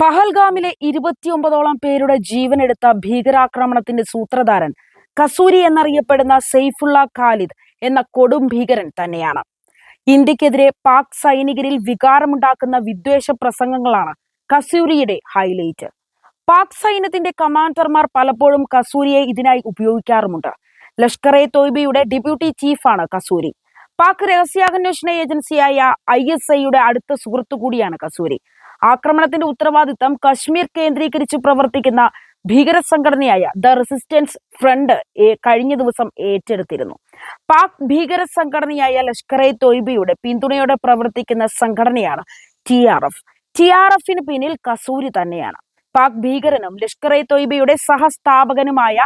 പഹൽഗാമിലെ ഇരുപത്തിയൊമ്പതോളം പേരുടെ ജീവനെടുത്ത ഭീകരാക്രമണത്തിന്റെ സൂത്രധാരൻ കസൂരി എന്നറിയപ്പെടുന്ന സെയ്ഫുള്ള ഖാലിദ് എന്ന കൊടും ഭീകരൻ തന്നെയാണ്. ഇന്ത്യക്കെതിരെ പാക് സൈനികരിൽ വികാരമുണ്ടാക്കുന്ന വിദ്വേഷ പ്രസംഗങ്ങളാണ് കസൂരിയുടെ ഹൈലൈറ്റ് പാക് സൈന്യത്തിന്റെ കമാൻഡർമാർ പലപ്പോഴും കസൂരിയെ ഇതിനായി ഉപയോഗിക്കാറുമുണ്ട്. ലഷ്കർ എ തോയ്ബയുടെ ഡെപ്യൂട്ടി ചീഫാണ് കസൂരി. പാക് രഹസ്യാന്വേഷണ ഏജൻസിയായ ഐ എസ് ഐയുടെ അടുത്ത സുഹൃത്തു കൂടിയാണ് കസൂരി. ആക്രമണത്തിന്റെ ഉത്തരവാദിത്തം കശ്മീർ കേന്ദ്രീകരിച്ച് പ്രവർത്തിക്കുന്ന ഭീകര സംഘടനയായ ദ റെസിസ്റ്റൻസ് ഫ്രണ്ട് കഴിഞ്ഞ ദിവസം ഏറ്റെടുത്തിരുന്നു. പാക് ഭീകര സംഘടനയായ ലഷ്കർ എ തോയ്ബയുടെ പിന്തുണയോടെ പ്രവർത്തിക്കുന്ന സംഘടനയാണ് T R F. T R എഫിന് പിന്നിൽ കസൂരി തന്നെയാണ്. പാക് ഭീകരനും ലഷ്കർ എ തോയ്ബയുടെ സഹസ്ഥാപകനുമായ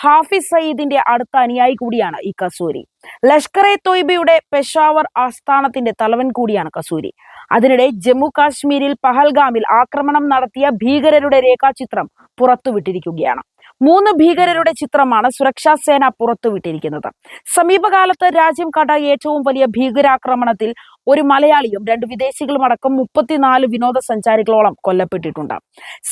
ഹാഫിസ് സയ്യിദിന്റെ അടുത്ത അനുയായി കൂടിയാണ് ഈ കസൂരി. ലഷ്കർ എ തൊയ്ബയുടെ പെഷാവർ ആസ്ഥാനത്തിന്റെ തലവൻ കൂടിയാണ് കസൂരി. അതിനിടെ ജമ്മു കാശ്മീരിൽ പഹൽഗാമിൽ ആക്രമണം നടത്തിയ ഭീകരരുടെ രേഖാചിത്രം പുറത്തുവിട്ടിരിക്കുകയാണ്. മൂന്ന് ഭീകരരുടെ ചിത്രമാണ് സുരക്ഷാ സേന പുറത്തുവിട്ടിരിക്കുന്നത്. സമീപകാലത്ത് രാജ്യം കണ്ട ഏറ്റവും വലിയ ഭീകരാക്രമണത്തിൽ ഒരു മലയാളിയും രണ്ട് വിദേശികളും അടക്കം മുപ്പത്തിനാല് വിനോദസഞ്ചാരികളോളം കൊല്ലപ്പെട്ടിട്ടുണ്ട്.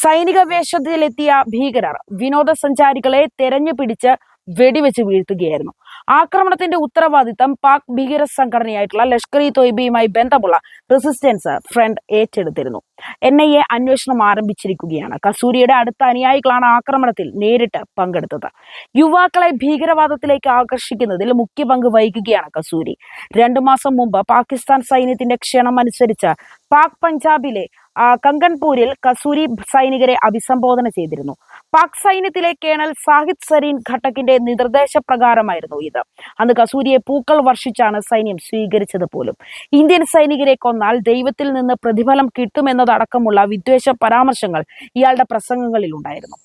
സൈനിക വേഷത്തിലെത്തിയ ഭീകരർ വിനോദസഞ്ചാരികളെ തെരഞ്ഞു പിടിച്ച് വെടിവെച്ച് വീഴ്ത്തുകയായിരുന്നു. ആക്രമണത്തിന്റെ ഉത്തരവാദിത്തം പാക് ഭീകര സംഘടനയായിട്ടുള്ള ലഷ്കർ ഇ തൊയ്ബിയുമായി ബന്ധമുള്ള റെസിസ്റ്റൻസ് ഫ്രണ്ട് ഏറ്റെടുത്തിരുന്നു. എൻ ഐ എ അന്വേഷണം ആരംഭിച്ചിരിക്കുകയാണ്. കസൂരിയുടെ അടുത്ത അനുയായികളാണ് ആക്രമണത്തിൽ നേരിട്ട് പങ്കെടുത്തത്. യുവാക്കളെ ഭീകരവാദത്തിലേക്ക് ആകർഷിക്കുന്നതിൽ മുഖ്യ പങ്ക് വഹിക്കുകയാണ് കസൂരി. രണ്ടു മാസം മുമ്പ് പാകിസ്ഥാൻ സൈന്യത്തിന്റെ ക്ഷണം അനുസരിച്ച് പാക് പഞ്ചാബിലെ കങ്കൺപൂരിൽ കസൂരി സൈനികരെ അഭിസംബോധന ചെയ്തിരുന്നു. പാക് സൈന്യത്തിലെ കേണൽ സാഹിദ് സരീൻ ഘട്ടക്കിന്റെ നിർദ്ദേശപ്രകാരമായിരുന്നു ഇത്. അന്ന് കസൂരിയെ പൂക്കൾ വർഷിച്ചാണ് സൈന്യം സ്വീകരിച്ചത് പോലും. ഇന്ത്യൻ സൈനികരെ കൊന്നാൽ ദൈവത്തിൽ നിന്ന് പ്രതിഫലം കിട്ടുമെന്നതടക്കമുള്ള വിദ്വേഷ പരാമർശങ്ങൾ ഇയാളുടെ പ്രസംഗങ്ങളിൽ ഉണ്ടായിരുന്നു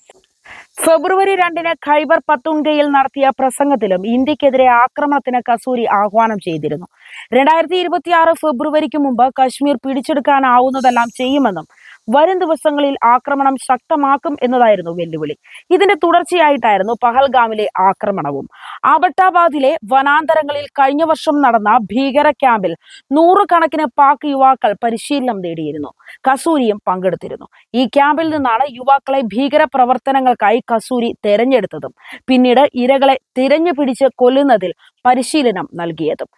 ഫെബ്രുവരി രണ്ടിന് ഖൈബർ പത്തുൻഗയിൽ നടത്തിയ പ്രസംഗത്തിലും ഇന്ത്യക്കെതിരെ ആക്രമണത്തിന് കസൂരി ആഹ്വാനം ചെയ്തിരുന്നു. രണ്ടായിരത്തി ഇരുപത്തിയാറ് ഫെബ്രുവരിക്ക് മുമ്പ് കശ്മീർ പിടിച്ചെടുക്കാനാവുന്നതെല്ലാം ചെയ്യുമെന്നും വരും ദിവസങ്ങളിൽ ആക്രമണം ശക്തമാക്കും എന്നതായിരുന്നു വെല്ലുവിളി. ഇതിന്റെ തുടർച്ചയായിട്ടായിരുന്നു പഹൽഗാമിലെ ആക്രമണവും. ആബട്ടാബാദിലെ വനാന്തരങ്ങളിൽ കഴിഞ്ഞ വർഷം നടന്ന ഭീകര ക്യാമ്പിൽ നൂറുകണക്കിന് പാക് യുവാക്കൾ പരിശീലനം നേടിയിരുന്നു. കസൂരിയും പങ്കെടുത്തിരുന്നു. ഈ ക്യാമ്പിൽ നിന്നാണ് യുവാക്കളെ ഭീകര പ്രവർത്തനങ്ങൾക്കായി കസൂരി തെരഞ്ഞെടുത്തതും പിന്നീട് ഇരകളെ തിരഞ്ഞു പിടിച്ച് കൊല്ലുന്നതിൽ പരിശീലനം നൽകിയതും.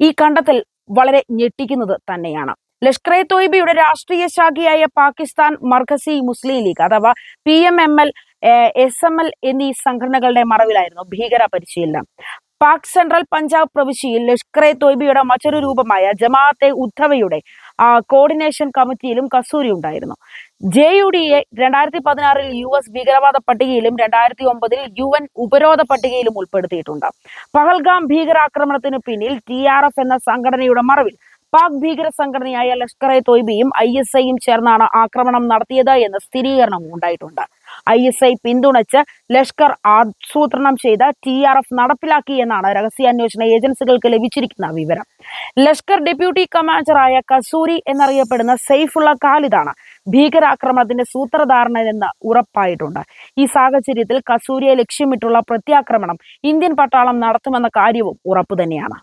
ഈ കണ്ടെത്തൽ വളരെ ഞെട്ടിക്കുന്നത് തന്നെയാണ്. ലഷ്കർ എ തോയ്ബയുടെ രാഷ്ട്രീയ ശാഖയായ പാകിസ്ഥാൻ മർഖസി മുസ്ലിം ലീഗ് അഥവാ P M M L S M L എന്നീ സംഘടനകളുടെ മറവിലായിരുന്നു ഭീകര പരിശീലനം. പാക് സെൻട്രൽ പഞ്ചാബ് പ്രവിശ്യയിൽ ലഷ്കർ എ തോയ്ബയുടെ മറ്റൊരു രൂപമായ ജമാഅത്തെ ഉദ്ധവയുടെ കോർഡിനേഷൻ കമ്മിറ്റിയിലും കസൂരി ഉണ്ടായിരുന്നു. ജെ യു ഡി എ രണ്ടായിരത്തി പതിനാറിൽ യു എസ് ഭീകരവാദ പട്ടികയിലും രണ്ടായിരത്തി ഒമ്പതിൽ യു എൻ ഉപരോധ പട്ടികയിലും ഉൾപ്പെടുത്തിയിട്ടുണ്ട്. പഹൽഗാം ഭീകരാക്രമണത്തിന് പിന്നിൽ ടി ആർ എഫ് എന്ന സംഘടനയുടെ മറവിൽ പാക് ഭീകര സംഘടനയായ ലഷ്കർ എ തോയ്ബിയും ഐ എസ് ഐയും ചേർന്നാണ് ആക്രമണം നടത്തിയത് എന്ന സ്ഥിരീകരണം ഉണ്ടായിട്ടുണ്ട്. ഐ എസ് ഐ പിന്തുണച്ച് ലഷ്കർ ആസൂത്രണം ചെയ്ത ടി ആർ എഫ് നടപ്പിലാക്കി എന്നാണ് രഹസ്യാന്വേഷണ ഏജൻസികൾക്ക് ലഭിച്ചിരിക്കുന്ന വിവരം. ലഷ്കർ ഡെപ്യൂട്ടി കമാൻഡറായ കസൂരി എന്നറിയപ്പെടുന്ന സെയ്ഫുള്ള ഖാലിദാണ് ഭീകരാക്രമണത്തിന്റെ സൂത്രധാരണനെന്ന് ഉറപ്പായിട്ടുണ്ട്. ഈ സാഹചര്യത്തിൽ കസൂരിയെ ലക്ഷ്യമിട്ടുള്ള പ്രത്യാക്രമണം ഇന്ത്യൻ പട്ടാളം നടത്തുമെന്ന കാര്യവും ഉറപ്പു തന്നെയാണ്